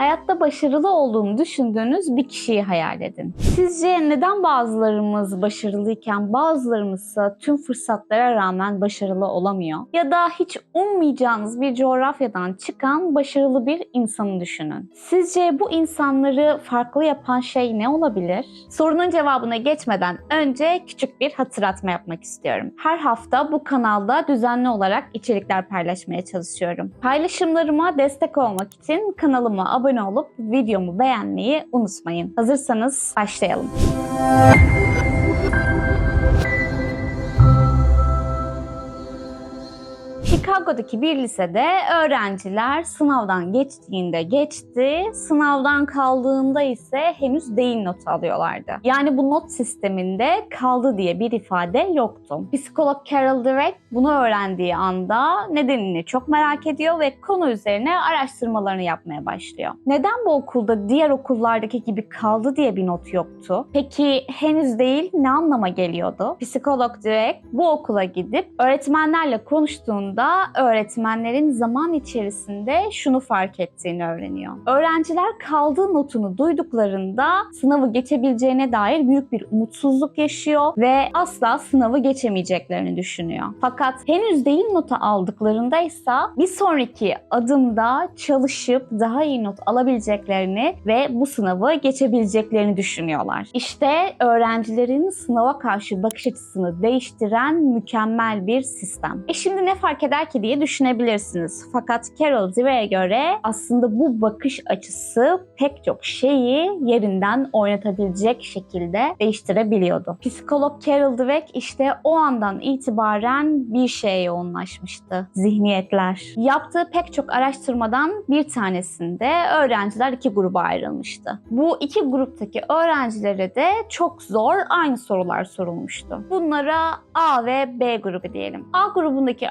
Hayatta başarılı olduğunu düşündüğünüz bir kişiyi hayal edin. Sizce neden bazılarımız başarılıyken bazılarımızsa tüm fırsatlara rağmen başarılı olamıyor? Ya da hiç ummayacağınız bir coğrafyadan çıkan başarılı bir insanı düşünün. Sizce bu insanları farklı yapan şey ne olabilir? Sorunun cevabına geçmeden önce küçük bir hatırlatma yapmak istiyorum. Her hafta bu kanalda düzenli olarak içerikler paylaşmaya çalışıyorum. Paylaşımlarıma destek olmak için kanalıma abone olup videomu beğenmeyi unutmayın. Hazırsanız başlayalım. Chicago'daki bir lisede öğrenciler sınavdan geçtiğinde geçti, sınavdan kaldığında ise henüz değil notu alıyorlardı. Yani bu not sisteminde kaldı diye bir ifade yoktu. Psikolog Carol Dweck bunu öğrendiği anda nedenini çok merak ediyor ve konu üzerine araştırmalarını yapmaya başlıyor. Neden bu okulda diğer okullardaki gibi kaldı diye bir not yoktu? Peki henüz değil ne anlama geliyordu? Psikolog Dweck bu okula gidip öğretmenlerle konuştuğunda öğretmenlerin zaman içerisinde şunu fark ettiğini öğreniyor. Öğrenciler kaldığı notunu duyduklarında sınavı geçebileceğine dair büyük bir umutsuzluk yaşıyor ve asla sınavı geçemeyeceklerini düşünüyor. Fakat henüz değil notu aldıklarında ise bir sonraki adımda çalışıp daha iyi not alabileceklerini ve bu sınavı geçebileceklerini düşünüyorlar. İşte öğrencilerin sınava karşı bakış açısını değiştiren mükemmel bir sistem. E şimdi ne fark eder ki diye düşünebilirsiniz. Fakat Carol Dweck'e göre aslında bu bakış açısı pek çok şeyi yerinden oynatabilecek şekilde değiştirebiliyordu. Psikolog Carol Dweck işte o andan itibaren bir şeye yoğunlaşmıştı. Zihniyetler. Yaptığı pek çok araştırmadan bir tanesinde öğrenciler iki gruba ayrılmıştı. Bu iki gruptaki öğrencilere de çok zor aynı sorular sorulmuştu. Bunlara A ve B grubu diyelim. A grubundaki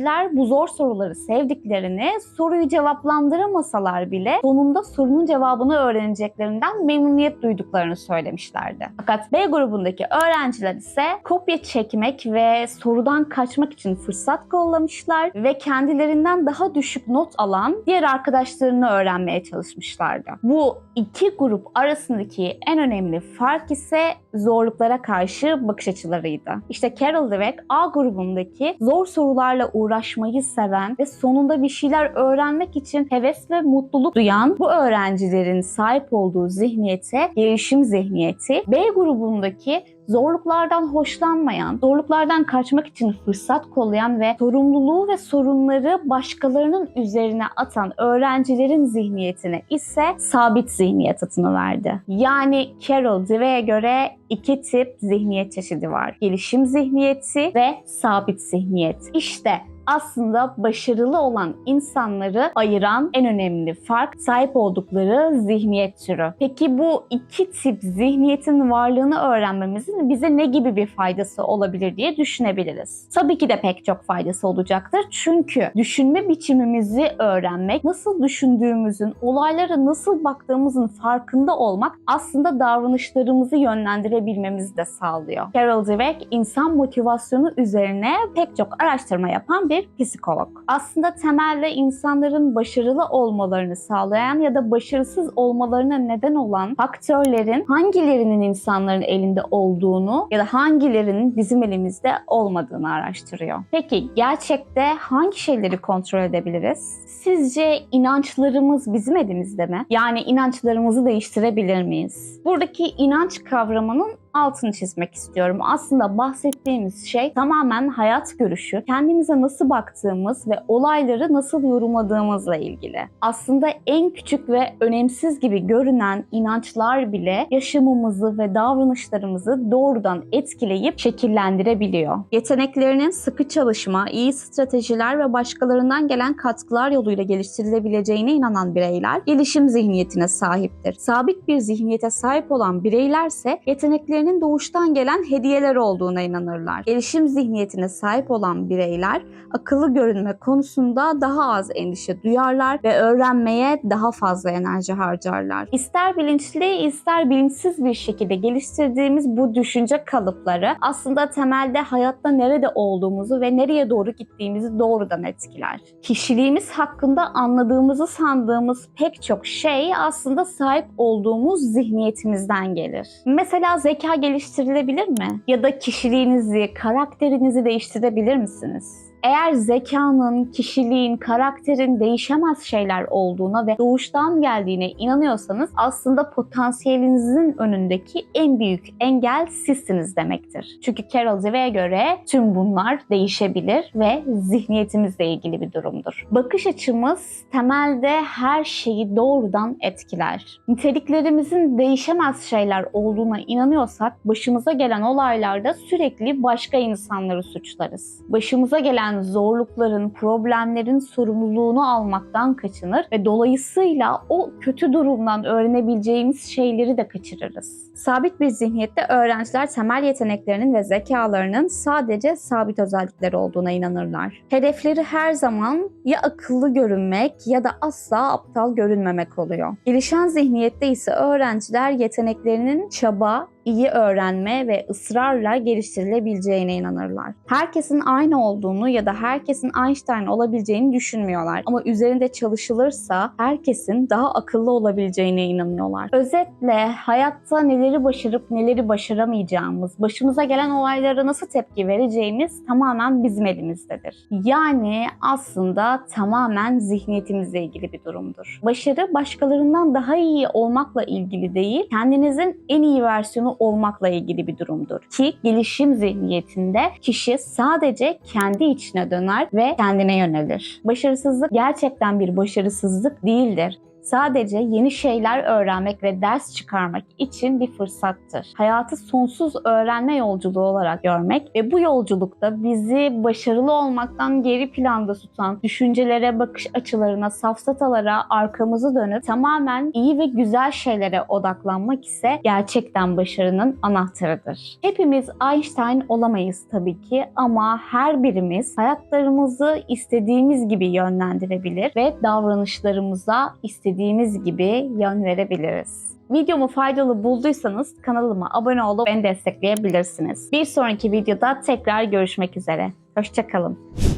öğrenciler bu zor soruları sevdiklerini, soruyu cevaplandıramasalar bile sonunda sorunun cevabını öğreneceklerinden memnuniyet duyduklarını söylemişlerdi. Fakat B grubundaki öğrenciler ise kopya çekmek ve sorudan kaçmak için fırsat kollamışlar ve kendilerinden daha düşük not alan diğer arkadaşlarını öğrenmeye çalışmışlardı. Bu iki grup arasındaki en önemli fark ise zorluklara karşı bakış açılarıydı. İşte Carol Dweck A grubundaki zor sorularla uğraşmayı seven ve sonunda bir şeyler öğrenmek için heves ve mutluluk duyan bu öğrencilerin sahip olduğu zihniyete gelişim zihniyeti B grubundaki zorluklardan hoşlanmayan, zorluklardan kaçmak için fırsat kollayan ve sorumluluğu ve sorunları başkalarının üzerine atan öğrencilerin zihniyetine ise sabit zihniyet adını verdi. Yani Carol Dweck'e göre iki tip zihniyet çeşidi var. Gelişim zihniyeti ve sabit zihniyet. İşte aslında başarılı olan insanları ayıran en önemli fark sahip oldukları zihniyet türü. Peki bu iki tip zihniyetin varlığını öğrenmemizin bize ne gibi bir faydası olabilir diye düşünebiliriz. Tabii ki de pek çok faydası olacaktır. Çünkü düşünme biçimimizi öğrenmek, nasıl düşündüğümüzün, olaylara nasıl baktığımızın farkında olmak aslında davranışlarımızı yönlendirebilmemizi de sağlıyor. Carol Dweck insan motivasyonu üzerine pek çok araştırma yapan bir psikolog. Aslında temelde insanların başarılı olmalarını sağlayan ya da başarısız olmalarına neden olan faktörlerin hangilerinin insanların elinde olduğunu ya da hangilerinin bizim elimizde olmadığını araştırıyor. Peki gerçekte hangi şeyleri kontrol edebiliriz? Sizce inançlarımız bizim elimizde mi? Yani inançlarımızı değiştirebilir miyiz? Buradaki inanç kavramının altını çizmek istiyorum. Aslında bahsettiğimiz şey tamamen hayat görüşü, kendimize nasıl baktığımız ve olayları nasıl yorumladığımızla ilgili. Aslında en küçük ve önemsiz gibi görünen inançlar bile yaşamımızı ve davranışlarımızı doğrudan etkileyip şekillendirebiliyor. Yeteneklerinin sıkı çalışma, iyi stratejiler ve başkalarından gelen katkılar yoluyla geliştirilebileceğine inanan bireyler gelişim zihniyetine sahiptir. Sabit bir zihniyete sahip olan bireylerse yeteneklerini yeteneklerinin doğuştan gelen hediyeler olduğuna inanırlar. Gelişim zihniyetine sahip olan bireyler akıllı görünme konusunda daha az endişe duyarlar ve öğrenmeye daha fazla enerji harcarlar. İster bilinçli ister bilinçsiz bir şekilde geliştirdiğimiz bu düşünce kalıpları aslında temelde hayatta nerede olduğumuzu ve nereye doğru gittiğimizi doğrudan etkiler. Kişiliğimiz hakkında anladığımızı sandığımız pek çok şey aslında sahip olduğumuz zihniyetimizden gelir. Mesela zeka geliştirilebilir mi? Ya da kişiliğinizi, karakterinizi değiştirebilir misiniz? Eğer zekanın, kişiliğin, karakterin değişemez şeyler olduğuna ve doğuştan geldiğine inanıyorsanız aslında potansiyelinizin önündeki en büyük engel sizsiniz demektir. Çünkü Carol Dweck'e göre tüm bunlar değişebilir ve zihniyetimizle ilgili bir durumdur. Bakış açımız temelde her şeyi doğrudan etkiler. Niteliklerimizin değişemez şeyler olduğuna inanıyorsak başımıza gelen olaylarda sürekli başka insanları suçlarız. Başımıza gelen zorlukların, problemlerin sorumluluğunu almaktan kaçınır ve dolayısıyla o kötü durumdan öğrenebileceğimiz şeyleri de kaçırırız. Sabit bir zihniyette öğrenciler temel yeteneklerinin ve zekalarının sadece sabit özellikleri olduğuna inanırlar. Hedefleri her zaman ya akıllı görünmek ya da asla aptal görünmemek oluyor. Gelişen zihniyette ise öğrenciler yeteneklerinin çaba, iyi öğrenme ve ısrarla geliştirilebileceğine inanırlar. Herkesin aynı olduğunu ya da herkesin Einstein olabileceğini düşünmüyorlar. Ama üzerinde çalışılırsa herkesin daha akıllı olabileceğine inanıyorlar. Özetle hayatta neleri başarıp neleri başaramayacağımız, başımıza gelen olaylara nasıl tepki vereceğimiz tamamen bizim elimizdedir. Yani aslında tamamen zihniyetimizle ilgili bir durumdur. Başarı başkalarından daha iyi olmakla ilgili değil, kendinizin en iyi versiyonu olmakla ilgili bir durumdur. Ki gelişim zihniyetinde kişi sadece kendi içine döner ve kendine yönelir. Başarısızlık gerçekten bir başarısızlık değildir sadece yeni şeyler öğrenmek ve ders çıkarmak için bir fırsattır. Hayatı sonsuz öğrenme yolculuğu olarak görmek ve bu yolculukta bizi başarılı olmaktan geri planda tutan düşüncelere, bakış açılarına, safsatalara arkamızı dönüp tamamen iyi ve güzel şeylere odaklanmak ise gerçekten başarının anahtarıdır. Hepimiz Einstein olamayız tabii ki ama her birimiz hayatlarımızı istediğimiz gibi yönlendirebilir ve davranışlarımıza istediğimiz gibi yön verebiliriz. Videomu faydalı bulduysanız kanalıma abone olup beni destekleyebilirsiniz. Bir sonraki videoda tekrar görüşmek üzere. Hoşçakalın.